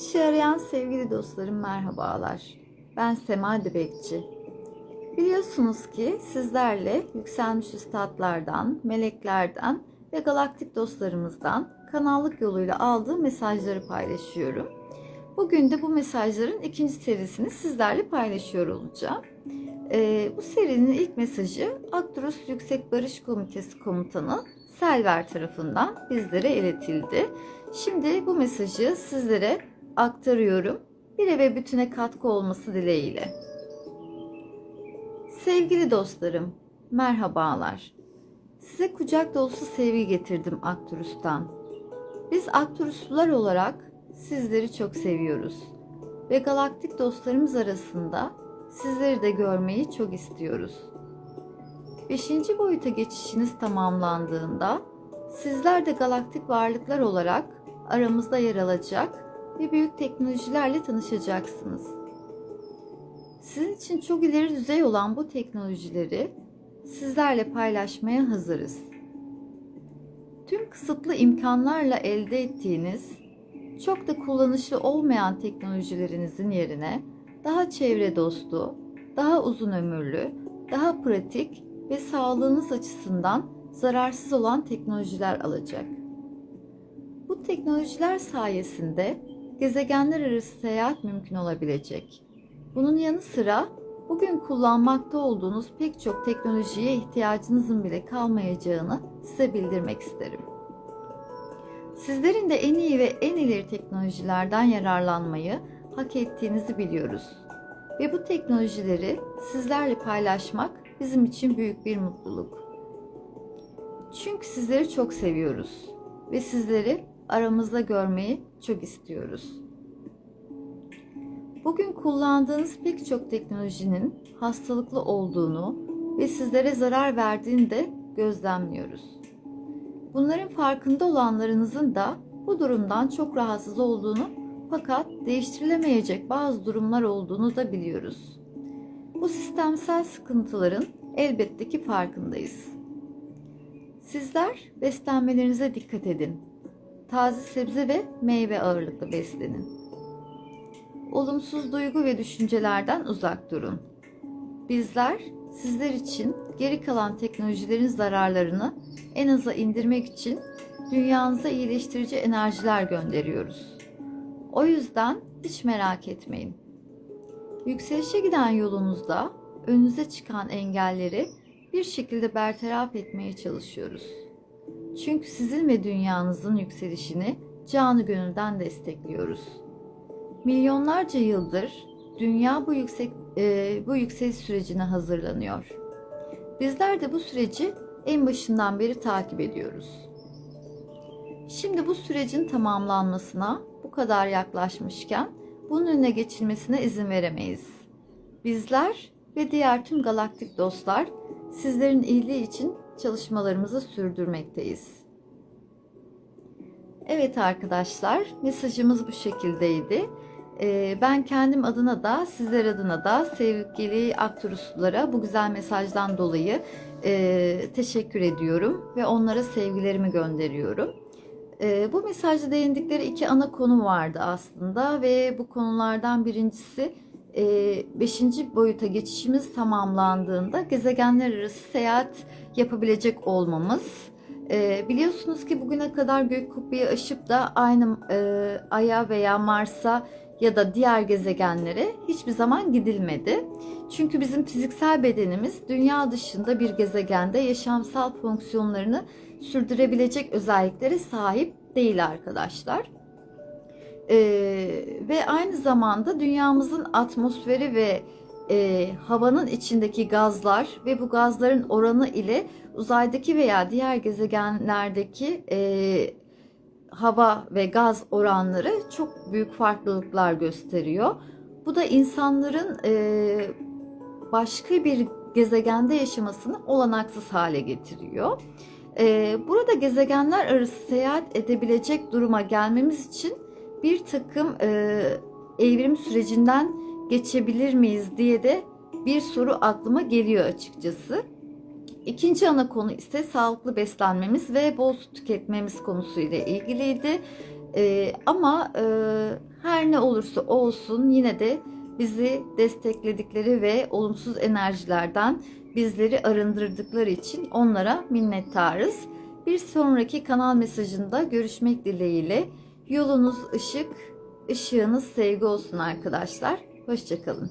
İşe arayan sevgili dostlarım merhabalar. Ben Sema Dibekçi. Biliyorsunuz ki sizlerle yükselmiş üstadlardan, meleklerden ve galaktik dostlarımızdan kanallık yoluyla aldığım mesajları paylaşıyorum. Bugün de bu mesajların ikinci serisini sizlerle paylaşıyor olacağım. Ee, bu serinin ilk mesajı Akturus Yüksek Barış Komitesi Komutanı Selver tarafından bizlere iletildi. Şimdi bu mesajı sizlere aktarıyorum. Bir ve bütüne katkı olması dileğiyle. Sevgili dostlarım, merhabalar. Size kucak dolusu sevgi getirdim Akturus'tan. Biz Akturuslular olarak sizleri çok seviyoruz ve galaktik dostlarımız arasında sizleri de görmeyi çok istiyoruz. Beşinci boyuta geçişiniz tamamlandığında sizler de galaktik varlıklar olarak aramızda yer alacak ve büyük teknolojilerle tanışacaksınız. Sizin için çok ileri düzey olan bu teknolojileri sizlerle paylaşmaya hazırız. Tüm kısıtlı imkanlarla elde ettiğiniz, çok da kullanışlı olmayan teknolojilerinizin yerine daha çevre dostu, daha uzun ömürlü, daha pratik ve sağlığınız açısından zararsız olan teknolojiler alacak. Bu teknolojiler sayesinde gezegenler arası seyahat mümkün olabilecek. Bunun yanı sıra bugün kullanmakta olduğunuz pek çok teknolojiye ihtiyacınızın bile kalmayacağını size bildirmek isterim. Sizlerin de en iyi ve en ileri teknolojilerden yararlanmayı hak ettiğinizi biliyoruz. Ve bu teknolojileri sizlerle paylaşmak bizim için büyük bir mutluluk. Çünkü sizleri çok seviyoruz ve sizleri aramızda görmeyi çok istiyoruz. Bugün kullandığınız pek çok teknolojinin hastalıklı olduğunu ve sizlere zarar verdiğini de gözlemliyoruz. Bunların farkında olanlarınızın da bu durumdan çok rahatsız olduğunu fakat değiştirilemeyecek bazı durumlar olduğunu da biliyoruz. Bu sistemsel sıkıntıların elbette ki farkındayız. Sizler beslenmelerinize dikkat edin. Taze sebze ve meyve ağırlıklı beslenin. Olumsuz duygu ve düşüncelerden uzak durun. Bizler sizler için geri kalan teknolojilerin zararlarını en aza indirmek için dünyanıza iyileştirici enerjiler gönderiyoruz. O yüzden hiç merak etmeyin. Yükselişe giden yolunuzda önünüze çıkan engelleri bir şekilde bertaraf etmeye çalışıyoruz. Çünkü sizin ve dünyanızın yükselişini canı gönülden destekliyoruz. Milyonlarca yıldır dünya bu yüksek e, bu yükseliş sürecine hazırlanıyor. Bizler de bu süreci en başından beri takip ediyoruz. Şimdi bu sürecin tamamlanmasına bu kadar yaklaşmışken bunun önüne geçilmesine izin veremeyiz. Bizler ve diğer tüm galaktik dostlar sizlerin iyiliği için çalışmalarımızı sürdürmekteyiz. Evet arkadaşlar, mesajımız bu şekildeydi. Ee, Ben kendim adına da sizler adına da sevgili Akturuslulara bu güzel mesajdan dolayı e, teşekkür ediyorum ve onlara sevgilerimi gönderiyorum. E, bu mesajda değindikleri iki ana konu vardı aslında ve bu konulardan birincisi 5. boyuta geçişimiz tamamlandığında gezegenler arası seyahat yapabilecek olmamız. E, biliyorsunuz ki bugüne kadar gök kubbeyi aşıp da aynı e, Ay'a veya Mars'a ya da diğer gezegenlere hiçbir zaman gidilmedi. Çünkü bizim fiziksel bedenimiz dünya dışında bir gezegende yaşamsal fonksiyonlarını sürdürebilecek özelliklere sahip değil arkadaşlar. Ee, ve aynı zamanda dünyamızın atmosferi ve e, havanın içindeki gazlar ve bu gazların oranı ile uzaydaki veya diğer gezegenlerdeki e, hava ve gaz oranları çok büyük farklılıklar gösteriyor. Bu da insanların e, başka bir gezegende yaşamasını olanaksız hale getiriyor. E, burada gezegenler arası seyahat edebilecek duruma gelmemiz için bir takım e, evrim sürecinden geçebilir miyiz diye de bir soru aklıma geliyor açıkçası. İkinci ana konu ise sağlıklı beslenmemiz ve bol su tüketmemiz konusuyla ilgiliydi. E, ama e, her ne olursa olsun yine de bizi destekledikleri ve olumsuz enerjilerden bizleri arındırdıkları için onlara minnettarız. Bir sonraki kanal mesajında görüşmek dileğiyle. Yolunuz ışık, ışığınız sevgi olsun arkadaşlar. Hoşçakalın.